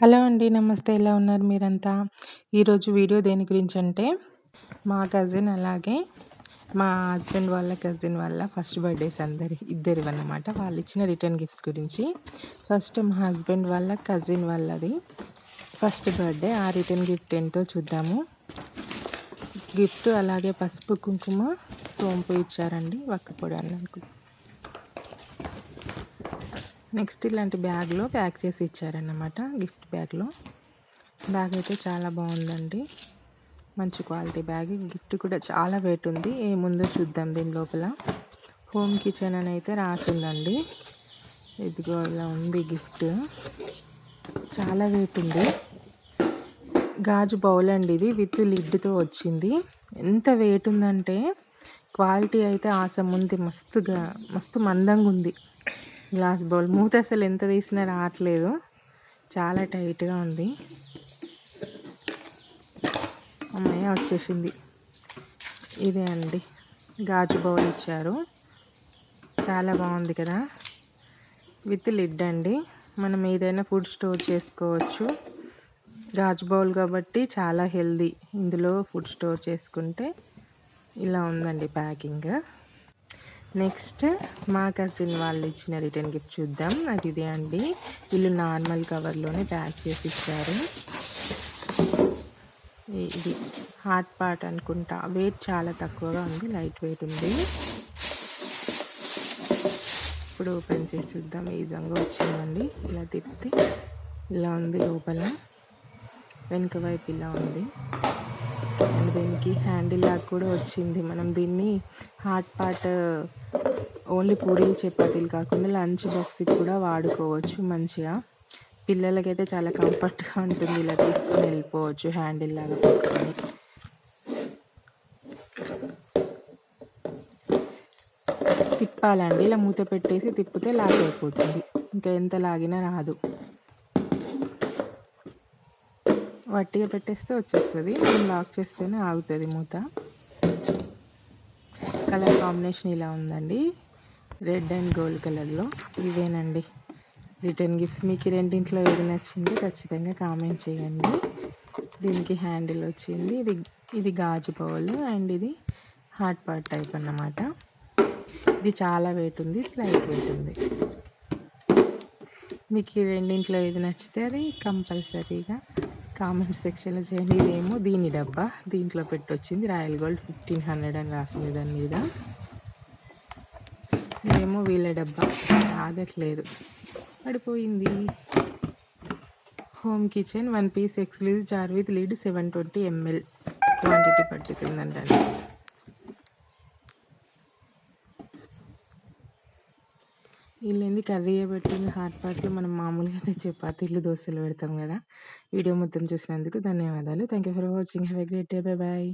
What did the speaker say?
Hello అండి నమస్తే. ఎలా ఉన్నారు మీరంతా? ఈరోజు వీడియో దేని గురించి అంటే మా కజిన్ అలాగే మా హస్బెండ్ వాళ్ళ కజిన్ వాళ్ళ ఫస్ట్ బర్త్డేస్ అందరి ఇద్దరు అన్నమాట వాళ్ళు ఇచ్చిన రిటర్న్ గిఫ్ట్స్ గురించి. ఫస్ట్ మా హస్బెండ్ వాళ్ళ కజిన్ వాళ్ళది ఫస్ట్ బర్త్డే ఆ రిటర్న్ గిఫ్ట్ ఏంటో చూద్దాము. గిఫ్ట్ అలాగే పసుపు కుంకుమ సోంపు ఇచ్చారండి. వక్కపొడి అని అనుకుంటున్నాను నెక్స్ట్ ఇలాంటి బ్యాగ్లో ప్యాక్ చేసి ఇచ్చారన్నమాట గిఫ్ట్ బ్యాగ్లో. బ్యాగ్ అయితే చాలా బాగుందండి. మంచి క్వాలిటీ బ్యాగ్. గిఫ్ట్ కూడా చాలా వెయిట్ ఉంది. ఏముందో చూద్దాం దీని లోపల. హోమ్ కిచెన్ అని అయితే రాసిందండి. ఇదిగో ఇలా ఉంది గిఫ్ట్. చాలా వెయిట్ ఉంది. గాజు బౌల్ అండి ఇది విత్ లిడ్తో వచ్చింది. ఎంత వెయిట్ ఉందంటే క్వాలిటీ అయితే ఆసం ఉంది మస్తుగా మస్తు మందంగా ఉంది గ్లాస్ బౌల్. మూత అసలు ఎంత తీసినా రావట్లేదు. చాలా టైట్గా ఉంది. అమ్మయ్య వచ్చేసింది. ఇదే అండి. గాజు బౌల్ ఇచ్చారు. చాలా బాగుంది కదా. విత్ లిడ్ అండి. మనం ఏదైనా ఫుడ్ స్టోర్ చేసుకోవచ్చు. గాజు బౌల్ కాబట్టి చాలా హెల్దీ. ఇందులో ఫుడ్ స్టోర్ చేసుకుంటే ఇలా ఉందండి ప్యాకింగ్. నెక్స్ట్ మా కజిన్ వాళ్ళు ఇచ్చిన రిటర్న్ గిఫ్ట్ చూద్దాం. అది ఇదే అండి. వీళ్ళు నార్మల్ కవర్లోనే ప్యాక్ చేసి ఇచ్చారు. ఇది హాట్ పాట్ అనుకుంటా. వెయిట్ చాలా తక్కువగా ఉంది. లైట్ వెయిట్ ఉంది. ఇప్పుడు ఓపెన్ చేసి చూద్దాం. ఈ విధంగా వచ్చిందండి. ఇలా తిప్పితే ఇలా ఉంది లోపల. వెనుక వైపు ఇలా ఉంది. అండ్ దీనికి హ్యాండిల్ లాగా కూడా వచ్చింది. మనం దీన్ని హాట్ పాట్ ఓన్లీ పూరీలు చపాతీలు కాకుండా లంచ్ బాక్స్కి కూడా వాడుకోవచ్చు మంచిగా. పిల్లలకైతే చాలా కంఫర్ట్గా ఉంటుంది ఇలా తీసుకొని వెళ్ళిపోవచ్చు హ్యాండిల్ లాగా పెట్టుకొని. తిప్పాలండి. ఇలా మూత పెట్టేసి తిప్పితే లాగైపోతుంది అయిపోతుంది. ఇంకా ఎంత లాగినా రాదు. వట్టిగా పెట్టేస్తే వచ్చేస్తుంది. మనం లాక్ చేస్తేనే ఆగుతుంది మూత. కలర్ కాంబినేషన్ ఇలా ఉందండి. రెడ్ అండ్ గోల్డ్ కలర్లో. ఇవేనండి. Return gifts. మీకు రెండింట్లో ఏది నచ్చింది ఖచ్చితంగా కామెంట్ చేయండి. దీనికి హ్యాండిల్ వచ్చింది. ఇది ఇది గాజు బౌల్ అండ్ ఇది హాట్ పాట్ టైప్ అన్నమాట. ఇది చాలా వెయిట్ ఉంది లైట్ వెయిట్ ఉంది. మీకు రెండింట్లో ఏది నచ్చితే అది కంపల్సరీగా కామెంట్ సెక్షన్లో చేయండి. ఇదేమో దీని డబ్బా. దీంట్లో పెట్టొచ్చింది రాయల్ గోల్డ్ ఫిఫ్టీన్ హండ్రెడ్ అని రాసింది దాని మీద. ఇదేమో వీళ్ళ డబ్బా. ఆగట్లేదు. పడిపోయింది. Home kitchen one piece exclusive jar with lid seven twenty ML. Quantity పట్టుతుందంట. వీళ్ళేంది కర్రీ పెట్టింది హాట్ పార్ట్లో మనం మామూలుగా అయితే చపాతీలు దోశలు పెడతాం కదా. వీడియో మొత్తం చూసినందుకు ధన్యవాదాలు. Thank you for watching have a great day bye bye